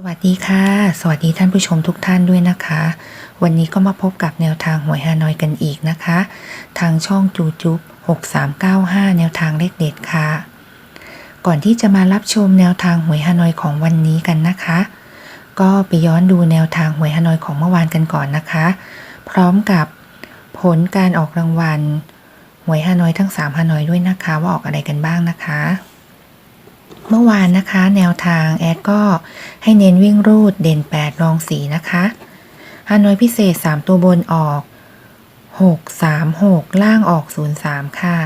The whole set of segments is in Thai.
สวัสดีค่ะ สวัสดีท่านผู้ชมทุกท่านด้วยนะคะ วันนี้ก็มาพบกับแนวทางหวยฮานอยกันอีกนะคะ ทางช่องจูจุ๊บ6395 แนวทางเลขเด็ดค่ะ ก่อนที่จะมารับชมแนวทางหวยฮานอยของวันนี้กันนะคะ ก็ไปย้อนดูแนวทางหวยฮานอยของเมื่อวานกันก่อนนะคะ พร้อมกับผลการออกรางวัลหวยฮานอยทั้ง3ฮานอยด้วยนะคะ ว่าออกอะไรกันบ้างนะคะ เมื่อวานนะคะ แนวทางแอดก็ให้เน้นวิ่งรูดเด่น 8 รองสีนะคะฮานอยพิเศษ 3 ตัวบนออก 6 3 6 ล่างออก 0 3 ค่ะ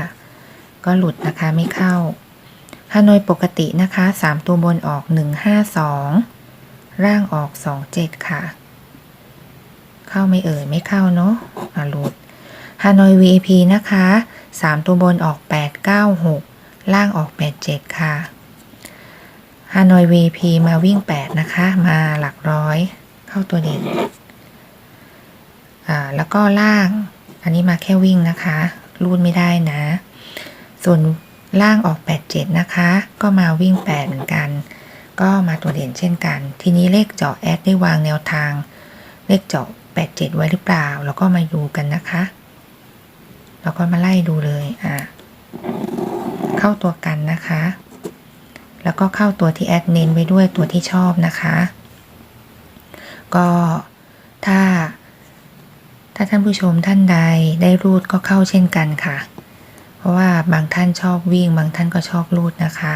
ก็หลุดนะคะไม่เข้าฮานอยปกตินะคะ 3 ตัวบนออก 1 5 2ล่างออก 2 7 ค่ะ เข้าไม่เอ่ยไม่เข้าเนาะอะหลุดฮานอย VIP นะคะ 3 ตัวบนออก 8 9 6 ล่างออก 8 7 ค่ะ ฮานอย VP มาวิ่ง 8 นะคะ มาหลักร้อยเข้าตัวเด่นอ่าแล้วก็ล่าง อันนี้มาแค่วิ่งนะคะ รูดไม่ได้นะ ส่วนล่างออก 87 นะคะ ก็มาวิ่ง 8 เหมือนกัน ก็มาตัวเด่นเช่นกัน ทีนี้เลขเจาะแอดได้วางแนวทาง เลขเจาะ 87 ไว้หรือเปล่า แล้วก็มาดูกันนะคะ แล้วก็มาไล่ดูเลยอ่าเข้าตัวกันนะคะ แล้วก็เข้าตัวที่แอดเน้นไว้ด้วยตัวที่ชอบนะคะ ก็ถ้า ถ้าท่านผู้ชมท่านใดได้รูดก็เข้าเช่นกันค่ะ เพราะว่าบางท่านชอบวิ่ง บางท่านก็ชอบรูดนะคะ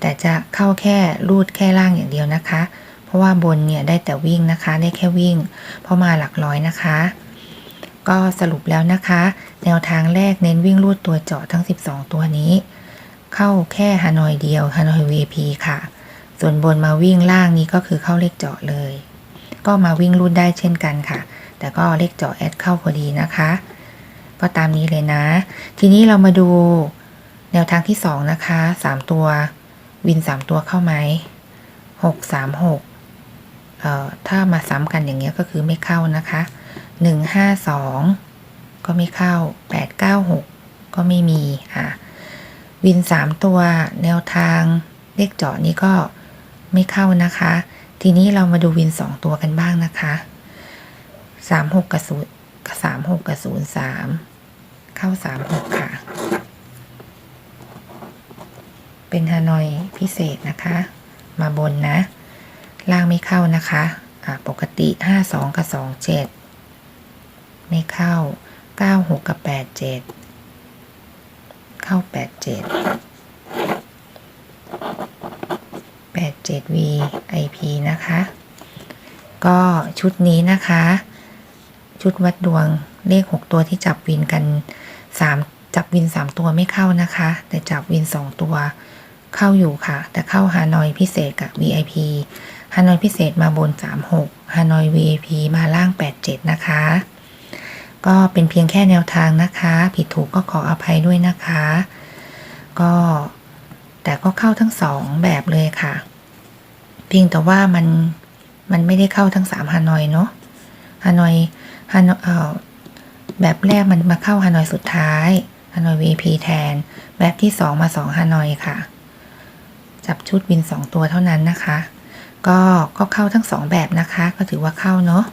แต่จะเข้าแค่รูดแค่ล่างอย่างเดียวนะคะ เพราะว่าบนเนี่ยได้แต่วิ่งนะคะ ได้แค่วิ่ง เพราะมาหลักร้อยนะคะก็สรุปแล้วนะคะ แนวทางแรกเน้นวิ่งรูดตัวเจาะทั้ง 12 ตัวนี้ เข้าแค่ฮานอยเดียวฮานอย VP ค่ะ ส่วนบนมาวิ่งล่างนี้ก็คือเข้าเลขเจาะเลย ก็มาวิ่งรูดได้เช่นกันค่ะ แต่ก็เลขเจาะแอดเข้าพอดีนะคะ ก็ตามนี้เลยนะ ทีนี้เรามาดูแนวทางที่ 2 นะคะ 3 ตัววิน 3 ตัวเข้าไหม6 3 6เอ่อถ้ามาซ้ำกันอย่างเงี้ยก็คือไม่เข้านะคะ1 5 2ก็ไม่เข้า8 9 6ก็ไม่มีอะ วินสามตัวแนวทางเลขเจาะนี้ก็ไม่เข้านะคะ ทีนี้เรามาดูวินสองตัวกันบ้างนะคะสามหกกับศูนสามหกกับศูนสามเข้าสามหกค่ะ เป็นฮานอยพิเศษนะคะ มาบนนะ ล่างไม่เข้านะคะปกติห้าสองกับสองเจ็ดไม่เข้าเก้าหกกับแปด เข้า 87 87 VIP นะคะ ก็ชุดนี้นะคะ ชุดวัดดวงเลข 6 ตัวที่จับวินกัน 3 จับวิน 3 ตัวไม่เข้านะคะ แต่จับวิน 2 ตัวเข้าอยู่ค่ะ แต่เข้าฮานอยพิเศษกับ VIP ฮานอยพิเศษมาบน 36ฮานอย VIP มาล่าง 87 นะคะ ก็เป็นเพียงแค่แนวทางนะคะ ผิดถูกก็ขออภัยด้วยนะคะ ก็แต่ก็เข้าทั้งสองแบบเลยค่ะ เพียงแต่ว่ามันมันไม่ได้เข้าทั้งสามฮานอยเนาะฮานอยฮานอยเอ่อแบบแรกมันมาเข้าฮานอยสุดท้ายฮานอย VP แทน แบบที่สองมาสองฮานอยค่ะ จับชุดวินสองตัวเท่านั้นนะคะ ก็ก็เข้าทั้งสองแบบนะคะ ก็ถือว่าเข้าเนาะ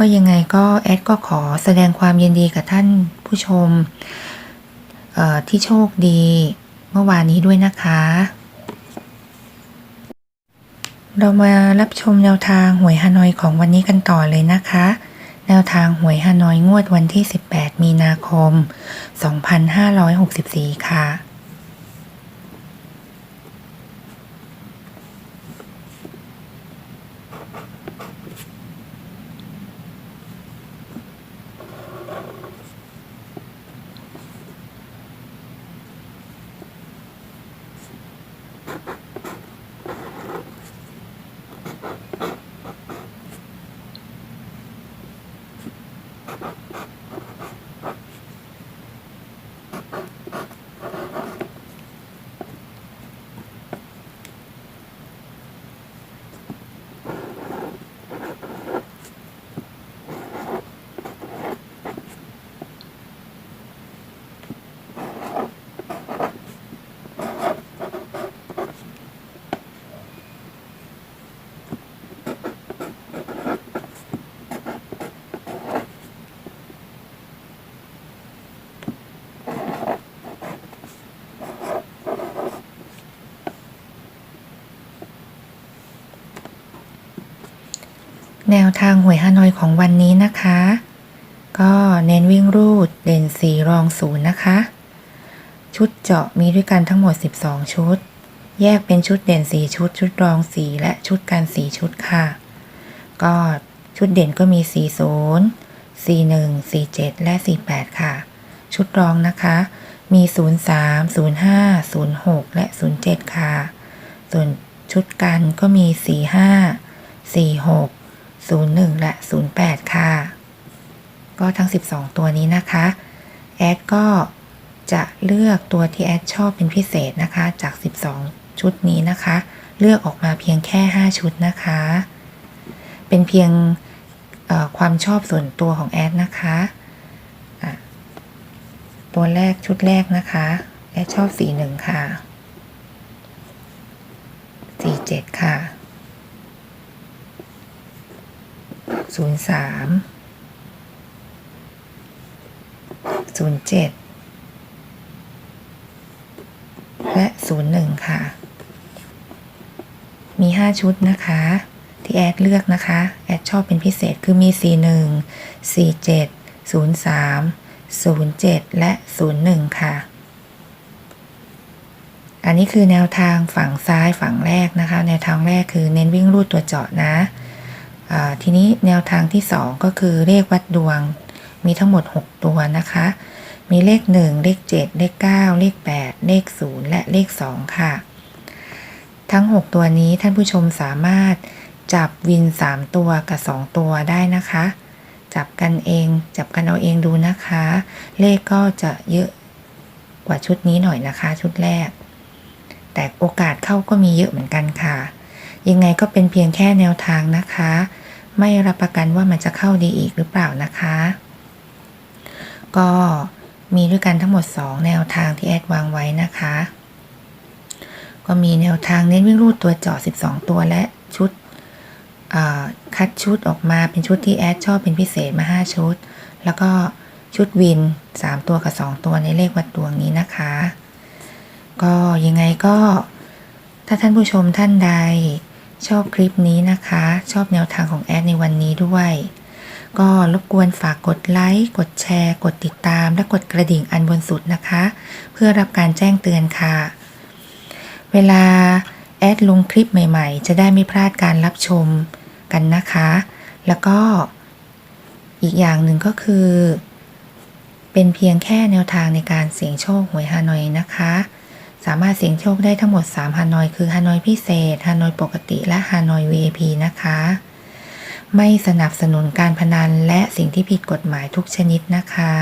ก็ยังไงก็แอดก็ขอแสดงความยินดีกับท่านผู้ชมที่โชคดีเมื่อวานนี้ด้วยนะคะ เรามารับชมแนวทางหวยฮานอยของวันนี้กันต่อเลยนะคะ แนวทางหวยฮานอยงวดวันที่ 18 มีนาคม 2564 ค่ะ แนวทางหวยฮานอยของวันนี้นะคะ ก็เน้นวิ่งรูดเด่นสีรองศูนย์นะคะ ชุดเจาะมีด้วยกันทั้งหมด 12 ชุด แยกเป็นชุดเด่น4ชุด ชุดรอง4และชุดการ4ชุดค่ะ ก็ชุดเด่นก็มี 40 41 47 และ 48 ค่ะ ชุดรองนะคะ มี 03 05 06 และ 07 ค่ะ ส่วนชุดกันก็มี 45 46 01 และ 08 ค่ะ ก็ทั้ง 12 ตัวนี้นะคะ แอดก็จะเลือกตัวที่แอดชอบเป็นพิเศษนะคะ จาก 12 ชุดนี้นะคะ เลือกออกมาเพียงแค่ 5 ชุดนะคะ เป็นเพียงความชอบส่วนตัวของแอดนะคะะตัวแรกชุดแรกนะคะ แอดชอบ 41 ค่ะ 47 ค่ะ 03 07และ01ค่ะ มี5ชุดนะคะ ที่แอดเลือกนะคะ แอดชอบเป็นพิเศษคือมี41 47 03 07และ01ค่ะอันนี้คือแนวทางฝั่งซ้ายฝั่งแรกนะคะ แนวทางแรกคือเน้นวิ่งรูดตัวเจาะนะ ทีนี้แนวทางที่ 2 ก็คือเลขวัดดวง มีทั้งหมด 6 ตัวนะคะ มีเลข 1 เลข 7 เลข 9 เลข 8 เลข 0 และเลข 2 ค่ะ ทั้ง 6 ตัวนี้ท่านผู้ชมสามารถจับวิน 3 ตัวกับ 2 ตัวได้นะคะ จับกันเอง จับกันเอาเองดูนะคะ เลขก็จะเยอะกว่าชุดนี้หน่อยนะคะ ชุดแรก แต่โอกาสเข้าก็มีเยอะเหมือนกันค่ะ ยังไงก็เป็นเพียงแค่แนวทางนะคะ ไม่รับประกันว่ามันจะเข้าดีอีกหรือเปล่านะคะ ก็มีด้วยกันทั้งหมด 2 แนวทางที่แอดวางไว้นะคะ ก็มีแนวทางเน้นวิ่งรูดตัวเจาะ12 ตัวและชุดคัดชุดออกมาเป็นชุดที่แอดชอบเป็นพิเศษมา 5 ชุด แล้วก็ชุดวิน 3 ตัวกับ 2 ตัวในเลขวัดดวงนี้นะคะ ก็ยังไงก็ถ้าท่านผู้ชมท่านใด ชอบคลิปนี้นะคะ ชอบแนวทางของแอดในวันนี้ด้วย ก็รบกวนฝากกดไลค์ กดแชร์ กดติดตาม และกดกระดิ่งอันบนสุดนะคะ เพื่อรับการแจ้งเตือนค่ะ เวลาแอดลงคลิปใหม่ๆ จะได้ไม่พลาดการรับชมกันนะคะ แล้วก็อีกอย่างหนึ่งก็คือ เป็นเพียงแค่แนวทางในการเสี่ยงโชคหวยฮานอยนะคะ สามารถเสี่ยงโชคได้ทั้งหมด 3 ฮานอย คือฮานอยพิเศษ ฮานอยปกติ และฮานอย VIP นะคะ ไม่สนับสนุนการพนันและสิ่งที่ผิดกฎหมายทุกชนิดนะคะ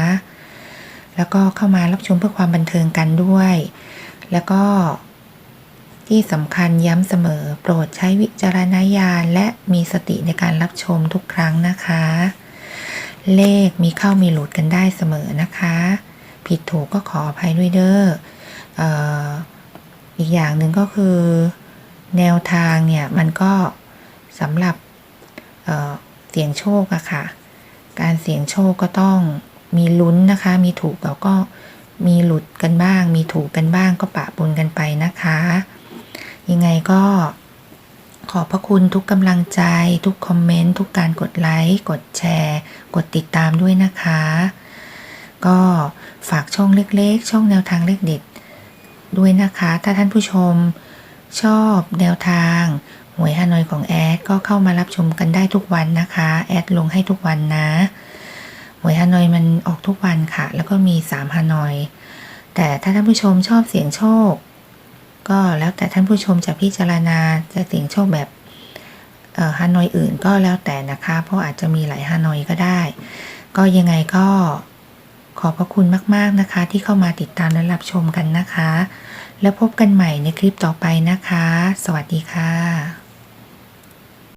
แล้วก็เข้ามารับชมเพื่อความบันเทิงกันด้วย แล้วก็ที่สำคัญย้ำเสมอ โปรดใช้วิจารณญาณและมีสติในการรับชมทุกครั้งนะคะ เลขมีเข้ามีหลุดกันได้เสมอนะคะ ผิดถูกก็ขออภัยด้วยเด้อ อีกอย่างหนึ่งก็คือ แนวทางเนี่ย มันก็สำหรับเเสี่ยงโชคอะค่ะ การเสี่ยงโชคก็ต้องมีลุ้นนะคะ มีถูกแล้วก็มีหลุดกันบ้าง มีถูกกันบ้างก็ปะปนกันไปนะคะ ยังไงก็ขอบพระคุณทุกกำลังใจ ทุกคอมเมนต์ ทุกการกดไลค์ กดแชร์ กดติดตามด้วยนะคะ ก็ฝากช่องเล็กๆ ช่องแนวทางเลขเด็ด ด้วยนะคะ ถ้าท่านผู้ชมชอบแนวทางหวยฮานอยของแอดก็เข้ามารับชมกันได้ทุกวันนะคะ แอดลงให้ทุกวันนะหวยฮานอยมันออกทุกวันค่ะ แล้วก็มี3ฮานอย แต่ถ้าท่านผู้ชมชอบเสียงโชค ก็แล้วแต่ท่านผู้ชมจะพิจารณาจะเสียงโชคแบบฮานอยอื่นก็แล้วแต่นะคะ เพราะอาจจะมีหลายฮานอยก็ได้ ก็ยังไงก็ ขอบพระคุณมากๆนะคะ ที่เข้ามาติดตามและรับชมกันนะคะ แล้วพบกันใหม่ในคลิปต่อไปนะคะ สวัสดีค่ะ